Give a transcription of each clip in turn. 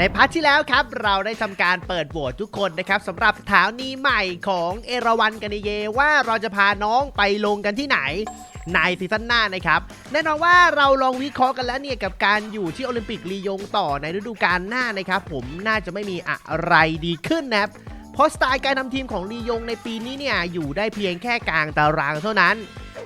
ในพาร์ทที่แล้วครับ เราได้ทำการเปิดโหวตทุกคนนะครับสำหรับสถานีใหม่ของเอราวันกันเยว่าเราจะพาน้องไปลงกันที่ไหนในซีซั่นหน้านะครับแน่นอนว่าเราลองวิเคราะห์กันแล้วเนี่ยกับการอยู่ที่โอลิมปิกลียงต่อในฤดูกาลหน้านะครับ ผมน่าจะไม่มีอะไรดีขึ้นนะครับเพราะสไตล์การทำทีมของลียงในปีนี้เนี่ยอยู่ได้เพียงแค่กลางตารางเท่านั้น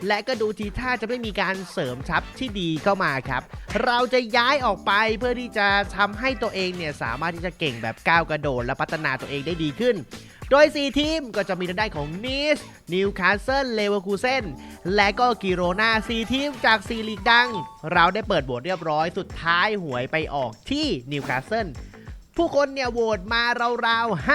และก็ดูทีท่าจะไม่มีการเสริมทัพที่ดีเข้ามาครับ เราจะย้ายออกไปเพื่อที่จะทำให้ตัวเองเนี่ยสามารถที่จะเก่งแบบก้าวกระโดดและพัฒนาตัวเองได้ดีขึ้น โดย 4 ทีมก็จะมีทางด้านของนิสนิวคาสเซิลเลเวอร์คูเซนและก็กิโรนา4ทีมจาก4ลีกดัง เราได้เปิดโหวตเรียบร้อยสุดท้ายหวยไปออกที่นิวคาสเซิล ผู้คนเนี่ยโหวตมาราวๆ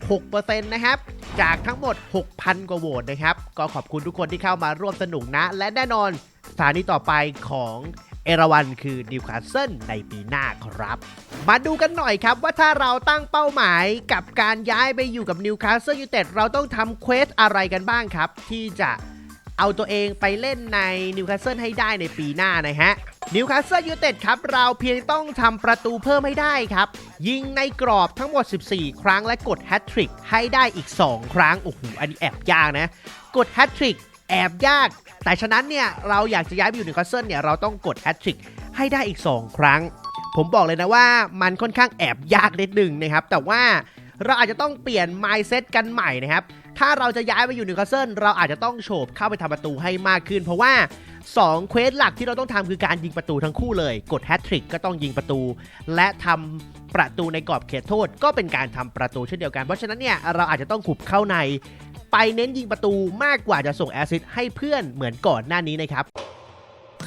56%นะครับ จากทั้งหมด 6,000 กว่าโหวตนะครับ ก็ขอบคุณทุกคนที่เข้ามาร่วมสนุกนะ และแน่นอนสถานีต่อไปของเอราวันคือนิวคาสเซิลในปีหน้าครับ มาดูกันหน่อยครับว่าถ้าเราตั้งเป้าหมายกับการย้ายไปอยู่กับนิวคาสเซิลยูเต็ดเราต้องทำเควสอะไรกันบ้างครับ ที่จะเอาตัวเองไปเล่นในนิวคาสเซิลให้ได้ในปีหน้านะฮะ นิวคาสเซิลยูไนเต็ดครับ เราเพียงต้องทำประตูเพิ่มให้ได้ครับ ยิงในกรอบทั้งหมด 14 ครั้งและกดแฮตทริกให้ได้อีก 2 ครั้ง โอ้โห อันนี้แอบยากนะ กดแฮตทริกแอบยาก แต่ฉะนั้นเนี่ย เราอยากจะย้ายไปอยู่นิวคาสเซิลเนี่ย เราต้องกดแฮตทริกให้ได้อีก 2 ครั้ง ผมบอกเลยนะว่ามันค่อนข้างแอบยากนิดหนึ่งนะครับ แต่ว่าเราอาจจะต้องเปลี่ยน mindset กันใหม่นะครับ ถ้าเราจะย้ายไปอยู่นิวคาสเซิลเราอาจจะต้องโฉบเข้าไปทำประตูให้มากขึ้น เพราะว่า 2เควสหลักที่เราต้องทำคือการยิงประตูทั้งคู่เลย กดแฮตทริกก็ต้องยิงประตู และทำประตูในกรอบเขตโทษ ก็เป็นการทำประตูเช่นเดียวกัน เพราะฉะนั้นเนี่ยเราอาจจะต้องขุบเข้าใน ไปเน้นยิงประตูมากกว่าจะส่งแอซิสให้เพื่อนเหมือนก่อนหน้านี้นะครับ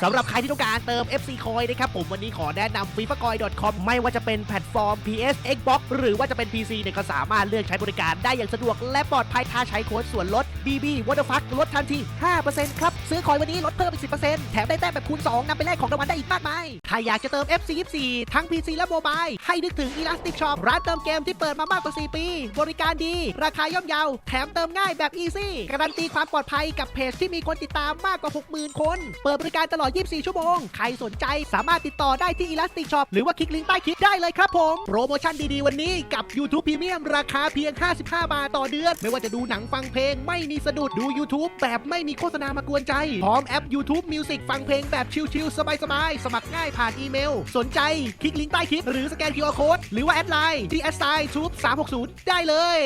สำหรับใครที่ต้องการเติม FC Coin นะครับผมวันนี้ขอแนะนำ f i f a c o i n c o m ไม่ว่าจะเป็นแพลตฟอร์ม PS Xbox หรือว่าจะเป็น PC เนี่ยก็สามารถเลือกใช้บริการได้อย่างสะดวกและปลอดภัยถ้าใช้โค้ดส่วนลด BB w a t e r f u c k ลดทันที 5%ครับ ซื้อคอยวันนี้ลดเพิ่มอีก 10%แถมได้แต้มแบบคูณ 2นำไปแลกของรางวัลได้อีกมากมาย ถ้าอยากจะเติม FC 24ทั้ง PC และโมบายให้นึกถึง Elastic Shop ร้านเติมเกมที่เปิดมามากกว่า 4 ปี บริการดี ราคาย่อมเยาแถมเติมง่ายแบบ Easy การันตีความปลอดภัยกับเพจที่มีคนติดตามมากกว่า 60,000 คน เปิดบริการตลอด24 ชั่วโมง ใครสนใจสามารถติดต่อได้ที่ Elastic Shop หรือว่าคลิกลิงก์ใต้คลิปได้เลยครับผม โปรโมชั่นดีๆ วันนี้กับ YouTube Premium ราคาเพียง 55 บาทต่อเดือน ไม่ว่าจะดูหนังฟังเพลงไม่มีสะดุดดู YouTube แบบไม่มีโฆษณามากวนใจ พร้อมแอป YouTube Music ฟังเพลงแบบชิลๆสบายๆสมัครง่ายผ่านอีเมล สนใจคลิกลิงก์ใต้คลิปหรือสแกน QR Code หรือว่าแอดไลน์ที่แอดไซน์ทูบ360 ได้เลย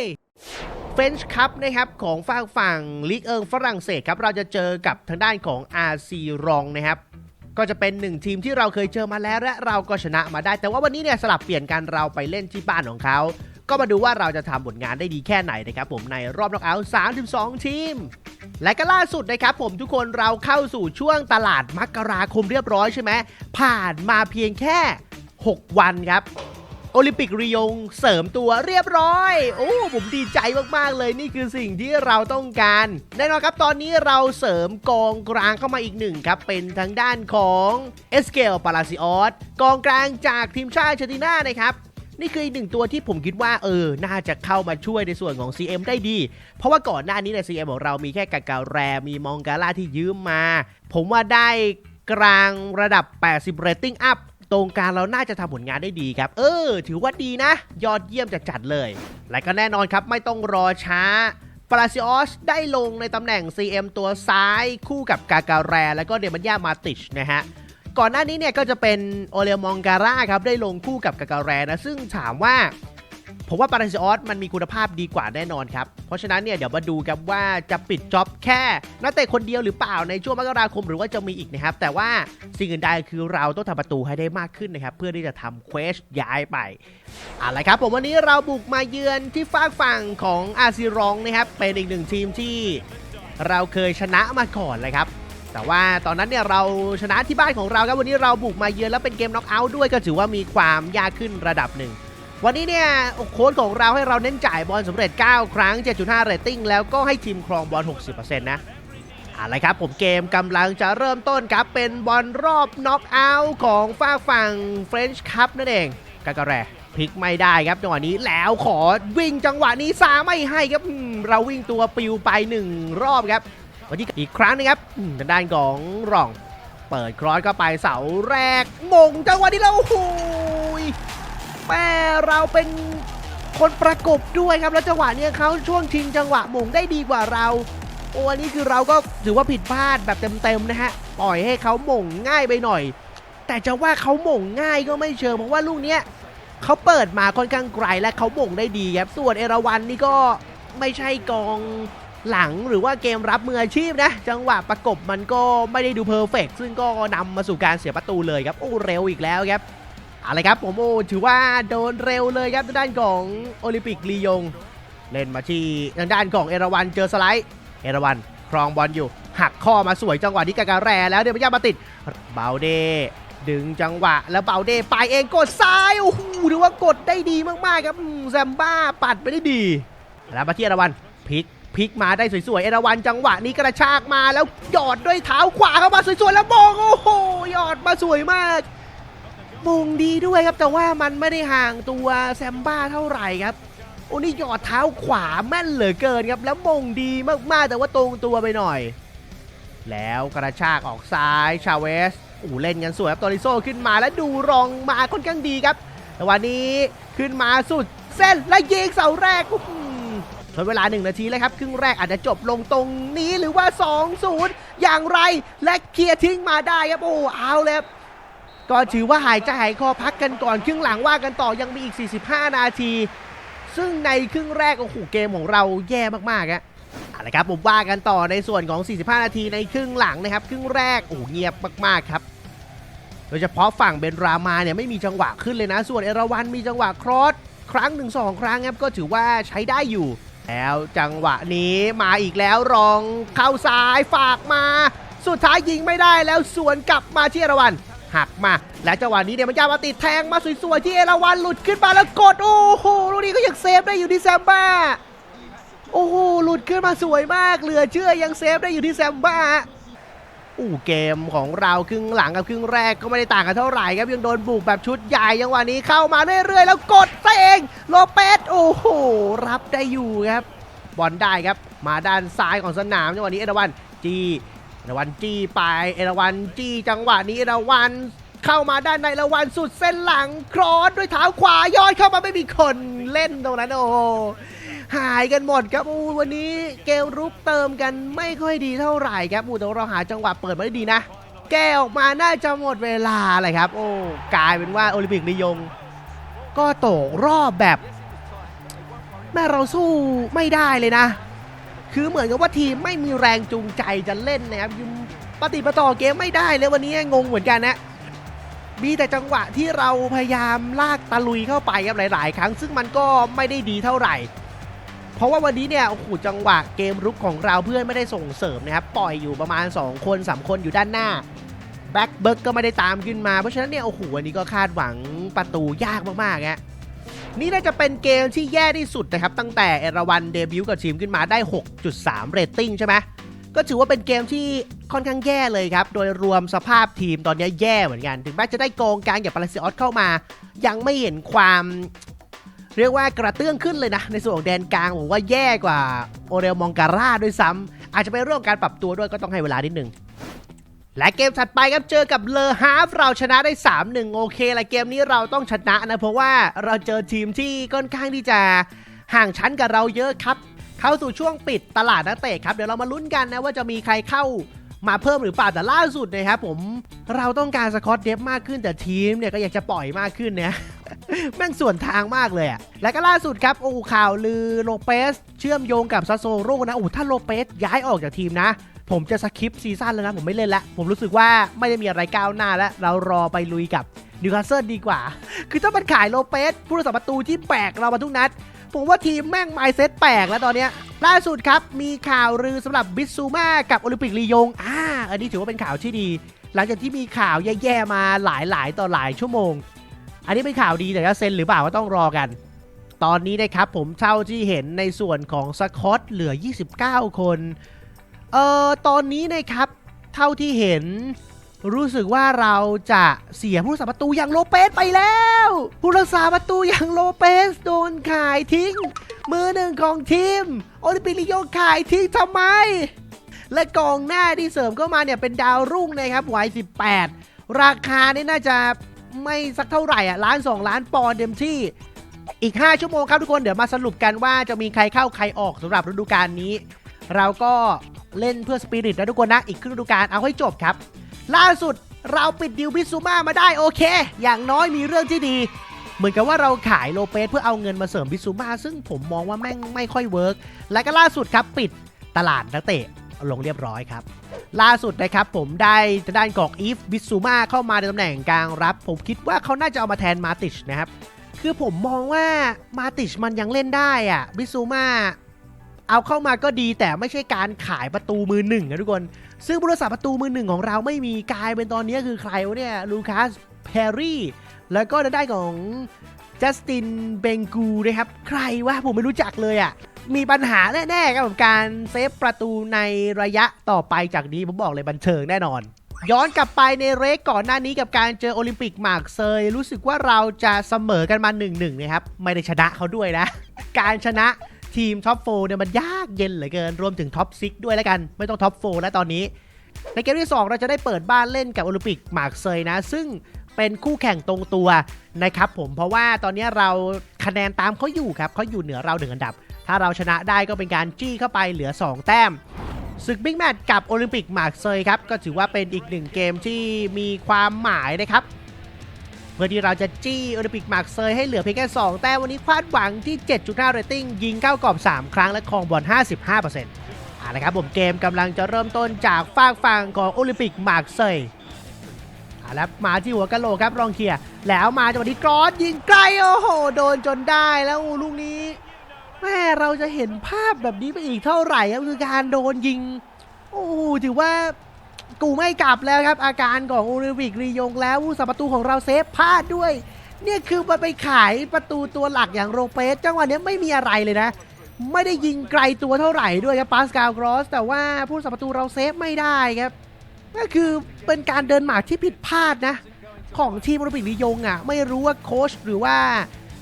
รนช์คัพนะครับของฝั่งฝั่งลีกเอิงฝรั่งเศสครับเราจะเจอกับทางด้านของ RC รองนะครับก็จะเป็นหนึ่งทีมที่เราเคยเจอมาแล้วและเราก็ชนะมาได้ แต่ว่าวันนี้เนี่ยสลับเปลี่ยนกันเราไปเล่นที่บ้านของเขา ก็มาดูว่าเราจะทำผลงานได้ดีแค่ไหนนะครับผมในรอบน็อกเอาท์32 ทีม และก็ล่าสุดนะครับผมทุกคนเราเข้าสู่ช่วงตลาดมกราคมเรียบร้อยใช่ไหมผ่านมาเพียงแค่ 6 วันครับ โอลิมปิกรียงเสริมตัวเรียบร้อย โอ้ผมดีใจมากๆเลยนี่คือสิ่งที่เราต้องการ แน่นอนครับตอนนี้เราเสริมกองกลางเข้ามาอีกหนึ่งครับ เป็นทางด้านของเอสเกลปาลาซิออสกองกลางจากทีมชาติเจนตินานะครับนี่คืออีกหนึ่งตัวที่ผมคิดว่าเออ น่าจะเข้ามาช่วยในส่วนของ CM ได้ดี เพราะว่าก่อนหน้านี้ใน CM ของเรามีแค่กากาแรมีมองกาล่าที่ยืมมา ผมว่าได้กลางระดับ 80 rating up ตรงกลางเราน่าจะทำผลงานได้ดีครับ เออ ถือว่าดีนะ ยอดเยี่ยมจัดจัดๆเลย และก็แน่นอนครับไม่ต้องรอช้าปราซิออสได้ลงในตำแหน่ง CM ตัวซ้ายคู่กับกาการแร และก็เดมันยามาติชนะฮะ ก่อนหน้านี้เนี่ยก็จะเป็นโอเลมองการ่าครับได้ลงคู่กับกาการแรนะ ซึ่งถามว่า ผมว่าปาราซิออสมันมีคุณภาพดีกว่าแน่นอนครับ เพราะฉะนั้นเนี่ยเดี๋ยวมาดูกันว่าจะปิดจ็อบแค่นักเตะคนเดียวหรือเปล่าในช่วงมกราคมหรือว่าจะมีอีกนะครับ แต่ว่าสิ่งอื่นใดคือเราต้องทำประตูให้ได้มากขึ้นนะครับ เพื่อที่จะทำเควสย้ายไปอาละครับ ผมวันนี้เราบุกมาเยือนที่ฝากฝั่งของอาซีรองนะครับเป็นอีกหนึ่งทีมที่เราเคยชนะมาก่อนเลยครับแต่ว่าตอนนั้นเนี่ยเราชนะที่บ้านของเราครับวันนี้เราบุกมาเยือนแล้วเป็นเกมน็อกเอาท์ด้วยก็ถือว่ามีความยากขึ้นระดับหนึ่ง วันนี้เนี่ยโค้ชของเราให้เราเน้นจ่ายบอลสำเร็จ 9 ครั้ง 7.5 เรตติ้ง แล้วก็ให้ทีมครองบอล 60%นะเอาละครับผมเกมกำลังจะเริ่มต้นครับ เป็นบอลรอบน็อกเอาท์ของฝ้าฝั่งเฟรนช์คัพนั่นเองกากแรพลิกไม่ได้ครับจังหวะนี้แล้วขอวิ่งจังหวะนี้ซาไม่ให้ครับเราวิ่งตัวปิวไปหนึ่งรอบครับวันนี้อีกครั้งนึงครับทางด้านของร่อง เปิดครอสเข้าไปเสาแรกมงจังหวะนี้แล้วโอ้โห แม่เราเป็นคนประกบด้วยครับ แล้วจังหวะเนี้ยเขาช่วงชิงจังหวะหมงได้ดีกว่าเรา โอ้อันนี้คือเราก็ถือว่าผิดพลาดแบบเต็มๆนะฮะ ปล่อยให้เขาหม่งง่ายไปหน่อย แต่จะว่าเขาหม่งง่ายก็ไม่เชิงเพราะว่าลูกเนี้ยเขาเปิดมาค่อนข้างไกลและเขาหม่งได้ดีครับ ส่วนเอราวันนี่ก็ไม่ใช่กองหลังหรือว่าเกมรับมืออาชีพนะ จังหวะประกบมันก็ไม่ได้ดูเพอร์เฟกซึ่งก็นำมาสู่การเสียประตูเลยครับ โอ้เร็วอีกแล้วครับ อาละครับผมโอ้ถือว่าโดนเร็วเลยครับทางด้านของโอลิมปิกลียง เล่นมาที่ทางด้านของเอราวันเจอสไลด์ เอราวันครองบอลอยู่ หักข้อมาสวยจังหวะนี้กากาแรแล้วเดี๋ยวพยายามาติดเบาเดดึงจังหวะ แล้วเบาเดไปเองกดซ้ายโอ้โหถือว่ากดได้ดีมากๆครับแซมบ้าปัดไปได้ดี แล้วมาที่เอราวันพลิกพลิกมาได้สวยๆ เอราวันจังหวะนี้กระชากมาแล้วหยอดด้วยเท้าขวาเข้ามาสวยๆ แล้วมองโอ้โหหยอดมาสวยมาก มงดีด้วยครับ แต่ว่ามันไม่ได้ห่างตัวแซมบ้าเท่าไหร่ครับโอ้นี่หยอดเท้าขวาแม่นเหลือเกินครับแล้วมงดีมากๆ แต่ว่าตรงตัวไปหน่อย แล้วกระชากออกซ้ายชาเวสอู้เล่นกันสวยครับตอริโซขึ้นมาแล้วดูรองมาค่อนข้างดีครับ แต่วันนี้ขึ้นมาสุดเส้นและยิงเสาแรกทดเวลา 1 นาทีแล้วครับ ครึ่งแรกอาจจะจบลงตรงนี้หรือว่า 2-0 อย่างไรและเคลียร์ทิ้งมาได้ครับโอ้เอาเลยครับ ก็ถือว่าหายใจหายคอพักกันก่อน ครึ่งหลังว่ากันต่อยังมีอีก 45 นาที ซึ่งในครึ่งแรกโอ้โหเกมของเราแย่มากๆอะเอาละครับผมว่ากันต่อในส่วนของ 45 นาทีในครึ่งหลังนะครับ ครึ่งแรกโอ้โหเงียบมากๆครับ โดยเฉพาะฝั่งเบนรามาเนี่ยไม่มีจังหวะขึ้นเลยนะ ส่วนเอราวันมีจังหวะครอสครั้งหนึ่งสองครั้งครับก็ถือว่าใช้ได้อยู่ แล้วจังหวะนี้มาอีกแล้วรองเข้าซ้ายฝากมา สุดท้ายยิงไม่ได้แล้วสวนกลับมาที่เอราวัน หักมา และจังหวะนี้เนี่ยมันยามาติดแทงมาสวยๆที่เอราวันหลุดขึ้นมาแล้วกด โอ้โหลูกนี้ก็ยังเซฟได้อยู่ที่แซมบ้าโอ้โหหลุดขึ้นมาสวยมาก เหลือเชื่อยังเซฟได้อยู่ที่แซมบ้าอู้เกมของเราครึ่งหลังกับครึ่งแรกก็ไม่ได้ต่างกันเท่าไหร่ครับยังโดนบุกแบบชุดใหญ่ยังวะนี้เข้ามาเรื่อยๆ แล้วกดซะเองโลเปสโอ้โหรับได้อยู่ครับบอลได้ครับ มาด้านซ้ายของสนามจังหวะนี้เอราวันจี เอราวันจี้ไปเอราวันจี้จังหวะนี้เอราวันเข้ามาด้านในเอราวันสุดเส้นหลังครอสด้วยเท้าขวาย้อนเข้ามาไม่มีคนเล่นตรงนั้นโอ้หายกันหมดครับอูวันนี้เกมรุกเติมกันไม่ค่อยดีเท่าไหร่ครับอูแต่ว่าเราหาจังหวะเปิดมาได้ดีนะ แก้ออกมาน่าจะหมดเวลาเลยครับ โอ้กลายเป็นว่าโอลิมปิกนิยง ก็ตกรอบแบบแม่เราสู้ไม่ได้เลยนะ คือเหมือนกับว่าทีมไม่มีแรงจูงใจจะเล่นนะครับยปฏิปต่อเกมไม่ได้เลยวันนี้งงเหมือนกันนะมีแต่จังหวะที่เราพยายามลากตะลุยเข้าไปครับหลาย ๆ ครั้ง ซึ่งมันก็ไม่ได้ดีเท่าไหร่ เพราะว่าวันนี้เนี่ยโอ้โหจังหวะเกมรุกของเราเพื่อนไม่ได้ส่งเสริมนะครับปล่อยอยู่ประมาณ 2 คน3คนอยู่ด้านหน้าแบ็กเบิร์กก็ไม่ได้ตามขึ้นมาเพราะฉะนั้นเนี่ยโอ้โหวันนี้ก็คาดหวังประตูยากมากๆฮะ นี่น่าจะเป็นเกมที่แย่ที่สุดนะครับ ตั้งแต่เอราวันเดบิวต์กับทีมขึ้นมาได้ 6.3 เรตติ้งใช่ไหมก็ถือว่าเป็นเกมที่ค่อนข้างแย่เลยครับ โดยรวมสภาพทีมตอนนี้แย่เหมือนกัน ถึงแม้จะได้กองกลางอย่างปาเลซิออสเข้ามา ยังไม่เห็นความเรียกว่ากระเตื้องขึ้นเลยนะ ในส่วนของแดนกลางผมว่าแย่กว่าโอเรลมองการ่าด้วยซ้ำอาจจะเป็นเรื่องของการปรับตัวด้วยก็ต้องให้เวลานิดนึง และเกมถัดไปครับเจอกับเลอฮาฟเราชนะได้ 3-1 โอเคและเกมนี้เราต้องชนะนะ เพราะว่าเราเจอทีมที่ค่อนข้างที่จะห่างชั้นกับเราเยอะครับ เข้าสู่ช่วงปิดตลาดนักเตะครับ เดี๋ยวเรามาลุ้นกันนะว่าจะมีใครเข้ามาเพิ่มหรือเปล่าแต่ล่าสุดนะครับผมเราต้องการสกอตเดฟมากขึ้นแต่ทีมเนี่ยก็อยากจะปล่อยมากขึ้นเนี่ยแม่งส่วนทางมากเลยอะและก็ล่าสุดครับโอ้ข่าวลือโลเปส เชื่อมโยงกับซาโซโร่นะโอ้ถ้าโลเปสย้ายออกจากทีมนะ ผมจะสคิปซีซั่นแล้วนะ ผมไม่เล่นแล้ว ผมรู้สึกว่าไม่ได้มีอะไรก้าวหน้าแล้ว เรารอไปลุยกับนิวคาสเซิลดีกว่า คือถ้ามันขายโลเปสผู้รักษาประตูที่แปลกเรามาทุกนัด ผมว่าทีมแม่งไมเซ็ตแปลกแล้วตอนเนี้ยล่าสุดครับ มีข่าวลือสำหรับบิสซูมากับโอลิมปิกลียงอ่าอันนี้ถือว่าเป็นข่าวที่ดี หลังจากที่มีข่าวแย่ๆมาหลายๆต่อหลายชั่วโมง อันนี้เป็นข่าวดีแต่จะเซ็นหรือเปล่าก็ต้องรอกัน ตอนนี้นะครับผมเท่าที่เห็นในส่วนของสกอตเหลือ 29 คน เอ่อตอนนี้นะครับ เท่าที่เห็น รู้สึกว่าเราจะเสียผู้รักษาประตูอย่างโลเปสไปแล้ว ผู้รักษาประตูอย่างโลเปสโดนขายทิ้ง มือหนึ่งของทีม โอลิมปิกลิโยขายทิ้งทำไม และกองหน้าที่เสริมเข้ามาเนี่ยเป็นดาวรุ่งนะครับวัย18 ราคานี่น่าจะไม่สักเท่าไหร่อะล้าน2ล้านปอนด์เต็มที่อีก 5 ชั่วโมงครับทุกคนเดี๋ยวมาสรุปกันว่าจะมีใครเข้าใครออกสำหรับฤดูกาลนี้ เราก็ เล่นเพื่อสปิริตนะทุกคนนะ อีกครึ่งฤดูกาลเอาให้จบครับ ล่าสุดเราปิดดิวบิซูมามาได้โอเค อย่างน้อยมีเรื่องที่ดี เหมือนกับว่าเราขายโลเปสเพื่อเอาเงินมาเสริมบิซูมาซึ่งผมมองว่าแม่งไม่ค่อยเวิร์กและก็ล่าสุดครับปิดตลาดนักเตะลงเรียบร้อยครับ ล่าสุดนะครับผมได้ทางด้านกอกอีฟบิซูมาเข้ามาในตำแหน่งกลางรับ ผมคิดว่าเขาน่าจะเอามาแทนมาติชนะครับคือผมมองว่ามาติชมันยังเล่นได้อะบิซูมา เอาเข้ามาก็ดีแต่ไม่ใช่การขายประตูมือหนึ่งนะทุกคน ซึ่งบริษัทประตูมือหนึ่งของเราไม่มีกลายเป็นตอนนี้คือใครวะเนี่ยลูคัสเพรรี่แล้วก็ทางด้ของจัสตินเบงกูนะครับ ใครวะผมไม่รู้จักเลยอะ่ะมีปัญหาแน่ๆกับการเซฟประตูในระยะต่อไปจากนี้ผมบอกเลยบันเทิงแน่นอน ย้อนกลับไปในเรกก่อนหน้านี้กับการเจอโอลิมปิกหมากเซยรู้สึกว่าเราจะเสมอกันมา1นหนึ่งนะครับไม่ได้ชนะเขาด้วยนะ การชนะ ทีมท็อปโฟเนี่ยมันยากเย็นเหลือเกิน รวมถึงท็อปซิกด้วยแล้วกัน ไม่ต้องท็อปโฟแล้วตอนนี้ ในเกมที่ 2 เราจะได้เปิดบ้านเล่นกับโอลิมปิกมาร์กเซยนะ ซึ่งเป็นคู่แข่งตรงตัวนะครับผมเพราะว่าตอนนี้เราคะแนนตามเขาอยู่ครับเขาอยู่เหนือเราหนึ่งอันดับ ถ้าเราชนะได้ก็เป็นการจี้เข้าไปเหลือ 2 แต้มศึกบิ๊กแมตช์กับโอลิมปิกมาร์กเซยครับก็ถือว่าเป็นอีกหนึ่งเกมที่มีความหมายนะครับ พื่อที่เราจะจี้โอลิมปิกหมากเซยให้เหลือเพียงแค่ 2 แต้มวันนี้คาดหวังที่ 7.5เรตติ้งยิงเข้ากรอบ 3 ครั้งและครองบอล 55%เอาละครับผมเกมกำลังจะเริ่มต้นจากฝากฝั่งของโอลิมปิกหมากเซยเอาละมาที่หัวกะโหลกครับรองเคลียร์แล้วมาจังหวะนี้กรอสยิงไกลโอ้โหโดนจนได้แล้วลูกนี้แม่เราจะเห็นภาพแบบนี้ไปอีกเท่าไหร่ครับคือการโดนยิง โอ้โหถือว่า กูไม่กลับแล้วครับ อาการของโอลิมปิกรียงแล้วผู้สัประตูของเราเซฟพลาดด้วย เนี่ยคือมันไปขายประตูตัวหลักอย่างโรเปสจังหวะนี้ไม่มีอะไรเลยนะ ไม่ได้ยิงไกลตัวเท่าไหร่ด้วยครับปาสกาลกรอส แต่ว่าผู้สัประตูเราเซฟไม่ได้ครับก็คือเป็นการเดินหมากที่ผิดพลาดนะ ของทีมโอลิมปิกลียงอะ ไม่รู้ว่าโค้ชหรือว่า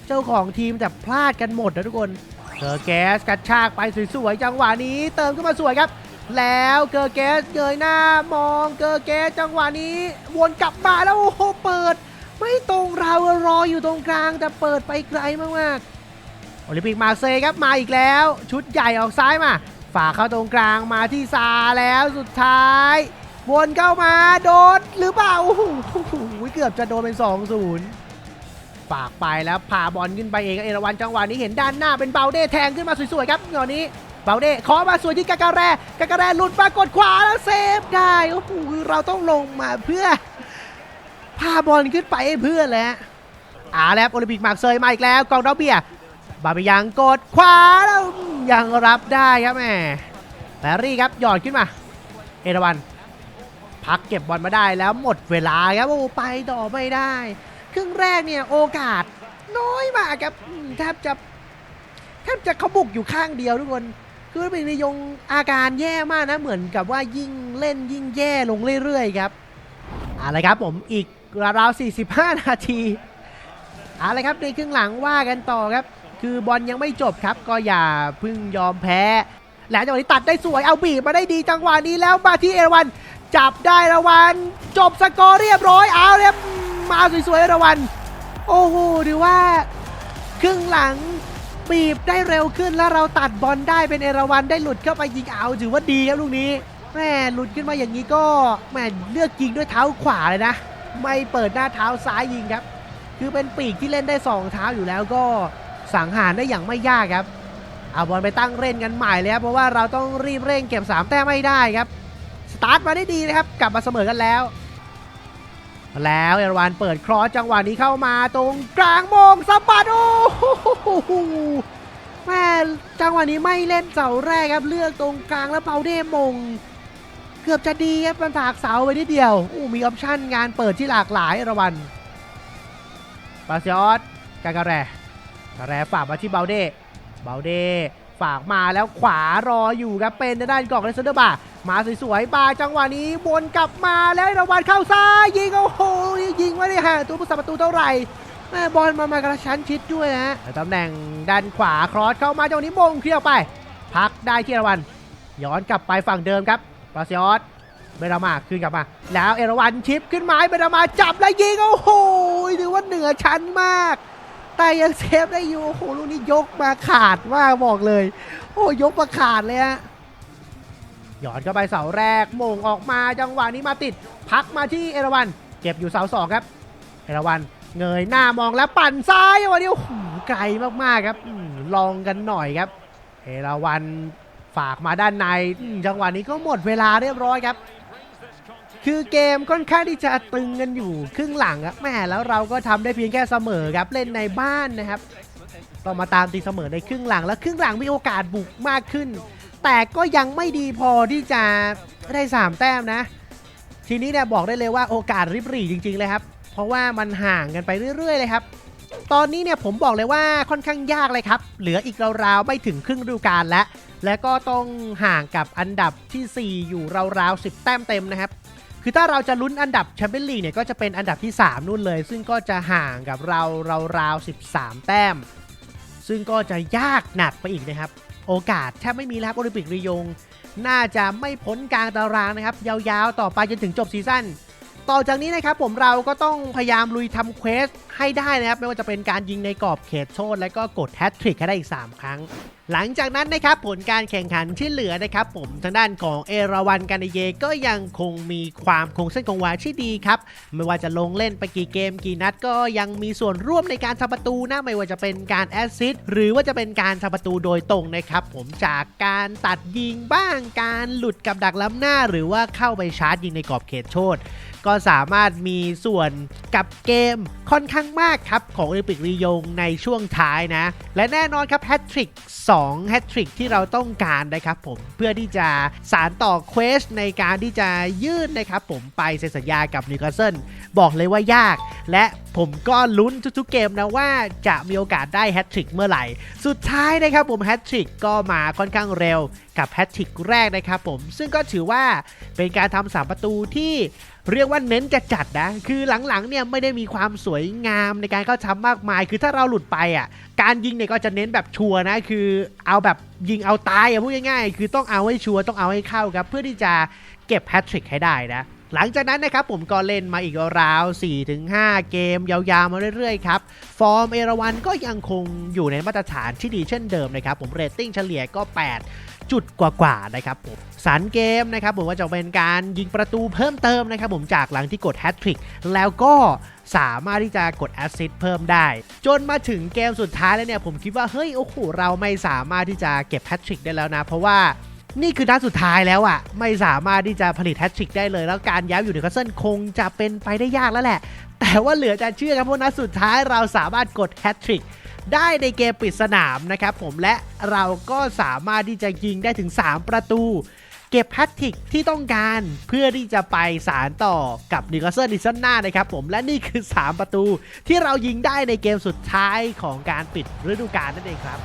เจ้าของทีมแต่พลาดกันหมดนะทุกคนเกอร์แกสกระชากไปสวยๆจังหวะนี้ เติมขึ้นมาสวยครับ แล้วเกอร์แกสเงยหน้ามองเกอร์แกสจังหวะนี้วนกลับมาแล้วโอ้โหเปิด ไม่ตรงเรารออยู่ตรงกลางแต่เปิดไปไกลมากๆโอลิมปิกมาเซครับมาอีกแล้ว ชุดใหญ่ออกซ้ายมาฝากเข้าตรงกลางมาที่ซาแล้วสุดท้าย วนเข้ามาโดนหรือเปล่าโอ้โหเกือบจะโดนเป็น 2-0ฝากไปแล้วพาบอลขึ้นไปเองเอราวันจังหวะนี้เห็นด้านหน้าเป็นเบาเด้แทงขึ้นมาสวยๆครับงอนนี้ เบาเด้ขอมาสวยที่กากาแรกากาแรหลุดมากดขวาแล้วเซฟได้โอ้โหเราต้องลงมาเพื่อ พาบอลขึ้นไปให้เพื่อนแล้วอ่าแล้วโอลิมปิกมากเซยมาอีกแล้วกองดอกเบียบาไปยังกดขวาแล้วยังรับได้ครับแม่แบรี่ครับหยอดขึ้นมา เอราวัน พักเก็บบอลมาได้แล้วหมดเวลาครับโอ้ไปต่อไม่ได้ ครึ่งแรกเนี่ยโอกาสน้อยมากครับแทบจะแทบจะเขาบุกอยู่ข้างเดียวทุกคน คือเป็นยงอาการแย่มากนะเหมือนกับว่ายิ่งเล่นยิ่งแย่ลงเรื่อยๆครับอาละครับผมอีกราวๆ45 นาทีอาละครับในครึ่งหลังว่ากันต่อครับ คือบอลยังไม่จบครับ ก็อย่าเพึ่งยอมแพ้แล้วจังหวะนี้ตัดได้สวยเอาบีบมาได้ดีจังหวะนี้แล้วมาที่เอราวันจับได้ระวันจบสกอร์เรียบร้อยเอาเลยบมาสวยๆระวัน โอ้โหถือว่า ครึ่งหลัง บีบได้เร็วขึ้นแล้วเราตัดบอลได้เป็นเอราวันได้หลุดเข้าไปยิงเอาถือว่าดีครับลูกนี้แม่หลุดขึ้นมาอย่างนี้ก็แม่เลือกยิงด้วยเท้าขวาเลยนะ ไม่เปิดหน้าเท้าซ้ายยิงครับ คือเป็นปีกที่เล่นได้สองเท้าอยู่แล้วก็สังหารได้อย่างไม่ยากครับเอาบอลไปตั้งเล่นกันใหม่เลยครับเพราะว่าเราต้องรีบเร่งเก็บ3แต้มไม่ได้ครับ สตาร์ทมาได้ดีนะครับ กลับมาเสมอกันแล้ว แล้วเอรวานเปิดครอสจังหวะนี้เข้ามาตรงกลางมงสะบัดโอ้โหแม่จังหวะนี้ไม่เล่นเสาแรกครับเลือกตรงกลางแล้วเปาเด้มง เกือบจะดีครับมันถากเสาไปนิดเดียวอู้มีออปชั่นงานเปิดที่หลากหลายเอราวันปาซิออสกากาแรกาแรฝากมาที่เบาเด้เบาเด้ฝากมาแล้วขวารออยู่ครับเป็นด้านกล่องเลสเดอร์บา มาสวยๆบาจังหวะนี้วนกลับมาแล้วราวัลเข้าซ้ายยิงโอ้โหยิงไม่ได้ห่างตัวผู้สัประตูเท่าไหร่แม่บอลมามากระชั้นชิดด้วยฮะตำแหน่งด้านขวาครอสเข้ามาจังหวะนี้มงเคลียร์ไป พักได้ที่ราวัลย้อนกลับไปฝั่งเดิมครับปราซิออสเบรามาคืนกลับมา แล้วเอราวันชิปขึ้นไม้เบรามาจับแล้วยิงโอ้โหถือว่าเหนือชั้นมาก แต่ยังเซฟได้อยู่โอ้โหลูกนี้ยกมาขาดมากบอกเลย โอ้ยกมาขาดเลยฮะ หยอดเข้าไปเสาแรกโมงออกมาจังหวะนี้มาติด พักมาที่เอราวัน เก็บอยู่เสาสองครับ เอราวันเงยหน้ามองแล้วปั่นซ้ายวันนี้โอ้โหไกลมากๆครับอลองกันหน่อยครับ เอราวันฝากมาด้านในจังหวะนี้ก็หมดเวลาเรียบร้อยครับ คือเกมค่อนข้างที่จะตึงกันอยู่ครึ่งหลังครับแม่แล้วเราก็ทำได้เพียงแค่เสมอครับเล่นในบ้านนะครับต้องมาตามตีเสมอในครึ่งหลัง แล้วครึ่งหลังมีโอกาสบุกมากขึ้น แต่ก็ยังไม่ดีพอที่จะได้สามแต้มนะ ทีนี้เนี่ยบอกได้เลยว่าโอกาสริบหรี่จริง ๆ เลยครับ เพราะว่ามันห่างกันไปเรื่อย ๆ เลยครับ ตอนนี้เนี่ยผมบอกเลยว่าค่อนข้างยากเลยครับ เหลืออีกราวๆ ไม่ถึงครึ่งฤดูกาลแล้ว และก็ต้องห่างกับอันดับทีสี่4 อยู่ราวๆ10 แต้มเต็มนะครับ คือถ้าเราจะลุ้นอันดับแชมเปี้ยนลีกเนี่ยก็จะเป็นอันดับที่ 3 นู่นเลย ซึ่งก็จะห่างกับเราราวๆ13 แต้ม ซึ่งก็จะยากหนักไปอีกนะครับ โอกาสแทบไม่มีแล้วครับโอลิมปิกรียง น่าจะไม่พ้นกลางตารางนะครับ ยาวๆ ต่อไปจนถึงจบซีซั่นต่อจากนี้นะครับผมเราก็ต้องพยายามลุยทำเควสให้ได้นะครับ ไม่ว่าจะเป็นการยิงในกรอบเขตโทษและก็กดแฮตทริกให้ได้อีก 3 ครั้ง หลังจากนั้นนะครับผลการแข่งขันที่เหลือนะครับผมทางด้านของเอราวันกานเยก็ยังคงมีความคงเส้นคงวาที่ดีครับไม่ว่าจะลงเล่นไปกี่เกมกี่นัดก็ยังมีส่วนร่วมในการทำประตูนะไม่ว่าจะเป็นการแอสซิสต์หรือว่าจะเป็นการทำประตูโดยตรงนะครับผมจากการตัดยิงบ้างการหลุดกับดักล้ำหน้า หรือว่าเข้าไปชาร์จยิงในกรอบเขตโทษ ก็สามารถมีส่วนกับเกมค่อนข้างมากครับ ของโอลิมปิกรียงในช่วงท้ายนะ และแน่นอนครับแฮตทริก2แฮตทริกที่เราต้องการนะครับผมเพื่อที่จะสารต่อเควสในการที่จะยื่นนะครับผมไปเซ็นสัญญากับนิวคาสเซิลบอกเลยว่ายาก และผมก็ลุ้นทุกๆเกมนะว่าจะมีโอกาสได้แฮตทริกเมื่อไหร่ สุดท้ายนะครับผมแฮตทริกก็มาค่อนข้างเร็ว กับแฮตทริกแรกนะครับผม ซึ่งก็ถือว่าเป็นการทำสามประตูที่เรียกว่าเน้นจะจัดนะ คือหลังๆเนี่ยไม่ได้มีความสวยงามในการเข้าทำมากมาย คือถ้าเราหลุดไปอะ การยิงเนี่ยก็จะเน้นแบบชัวนะ คือเอาแบบยิงเอาตายอะพูดง่ายๆ คือต้องเอาให้ชัวต้องเอาให้เข้าครับ เพื่อที่จะเก็บแฮตทริกให้ได้นะ หลังจากนั้นนะครับผมก็เล่นมาอีกราว 4-5 เกมยาวๆ มาเรื่อยๆ ครับ ฟอร์มเอราวันก็ยังคงอยู่ในมาตรฐานที่ดีเช่นเดิมนะครับ ผมเรตติ้งเฉลี่ยก็ 8 จุดกว่าๆนะครับผมสันเกมนะครับผมว่าจะเป็นการยิงประตูเพิ่มเติมนะครับผมจากหลังที่กดแฮตทริกแล้วก็สามารถที่จะกดแอสซิสต์เพิ่มได้ จนมาถึงเกมสุดท้ายแล้วเนี่ยผมคิดว่าเฮ้ยโอ้โหเราไม่สามารถที่จะเก็บแฮตทริกได้แล้วนะ เพราะว่านี่คือนัดสุดท้ายแล้วอะ่ะ ไม่สามารถที่จะผลิตแฮตทริกได้เลย แล้วการย้ายอยู่ในคัสเซิลคงจะเป็นไปได้ยากแล้วแหละ แต่ว่าเหลือจะเชื่อครับเพราะนัดสุดท้ายเราสามารถกดแฮตทริก ได้ในเกมปิดสนามนะครับผมและเราก็สามารถที่จะยิงได้ถึง 3 ประตู เก็บแพทริกที่ต้องการเพื่อที่จะไปสารต่อกับนิวคาสเซิลดิซันหน้านะครับผมและนี่คือ 3 ประตู ที่เรายิงได้ในเกมสุดท้ายของการปิดฤดูกาลนั่นเองครับ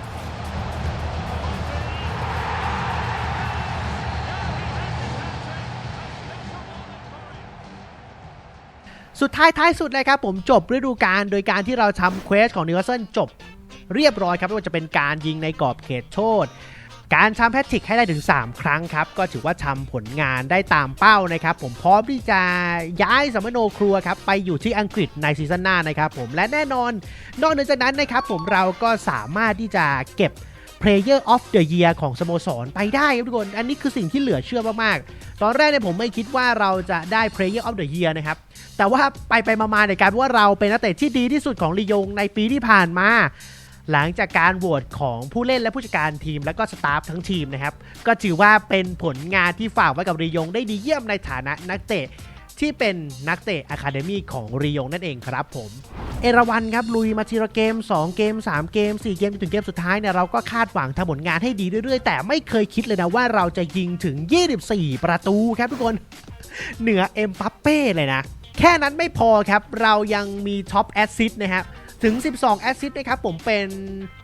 สุดท้ายท้ายสุดเลยครับผมจบฤดูกาลโดยการที่เราทำเควสของนิวคาสเซิลจบ เรียบร้อยครับไม่ว่าจะเป็นการยิงในกรอบเขตโทษการทำแพทริกให้ได้ถึง 3 ครั้งครับ ก็ถือว่าทำผลงานได้ตามเป้านะครับ ผมพร้อมที่จะย้ายสมโนครัวครับ ไปอยู่ที่อังกฤษในซีซั่นหน้านะครับผมและแน่นอน นอกเหนือจากนั้นนะครับผมเราก็สามารถที่จะเก็บ Player of the Year ของสโมสรไปได้ครับทุกคน อันนี้คือสิ่งที่เหลือเชื่อมากๆ ตอนแรกเนี่ยผมไม่คิดว่าเราจะได้ Player of the Year นะครับ แต่ว่าไปไปมาๆเนี่กายเป็นว่าเราเป็นนักเตะที่ดีที่สุดของลียงในปีที่ผ่านมา หลังจากการโหวตของผู้เล่นและผู้จัดการทีม และก็สตาฟทั้งทีมนะครับ ก็ถือว่าเป็นผลงานที่ฝากไว้กับรียงได้ดีเยี่ยมในฐานะนักเตะที่เป็นนักเตะอะคาเดมี่ของรียงนั่นเองครับผม เอราวันครับลุยมาทีละเกม 2 เกม 3 เกม 4 เกมจนถึงเกมสุดท้ายเนี่ยเราก็คาดหวังทำผลงานให้ดีเรื่อยๆ แต่ไม่เคยคิดเลยนะว่าเราจะยิงถึง 24 ประตูครับทุกคนเหนือเอ็มปัปเป้เลยนะ แค่นั้นไม่พอครับเรายังมีท็อปแอสซิสต์นะครับ ถึง 12 แอสซิสต์นะครับผมเป็น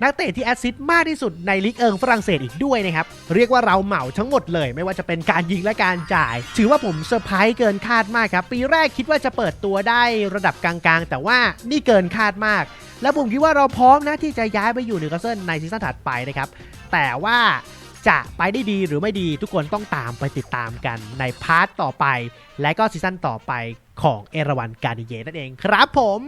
นักเตะที่แอสซิสต์มากที่สุดในลีกเอิงฝรั่งเศสอีกด้วยนะครับ เรียกว่าเราเหมาทั้งหมดเลยไม่ว่าจะเป็นการยิงและการจ่าย ถือว่าผมเซอร์ไพรส์เกินคาดมากครับ ปีแรกคิดว่าจะเปิดตัวได้ระดับกลางๆ แต่ว่านี่เกินคาดมาก แล้วผมคิดว่าเราพร้อมนะที่จะย้ายไปอยู่นิวคาสเซิลในซีซั่นถัดไปนะครับแต่ว่าจะไปได้ดีหรือไม่ดีทุกคนต้องตามไปติดตามกันในพาร์ทต่อไป และก็ซีซั่นต่อไปของเอราวันการิเยนั่นเองครับผม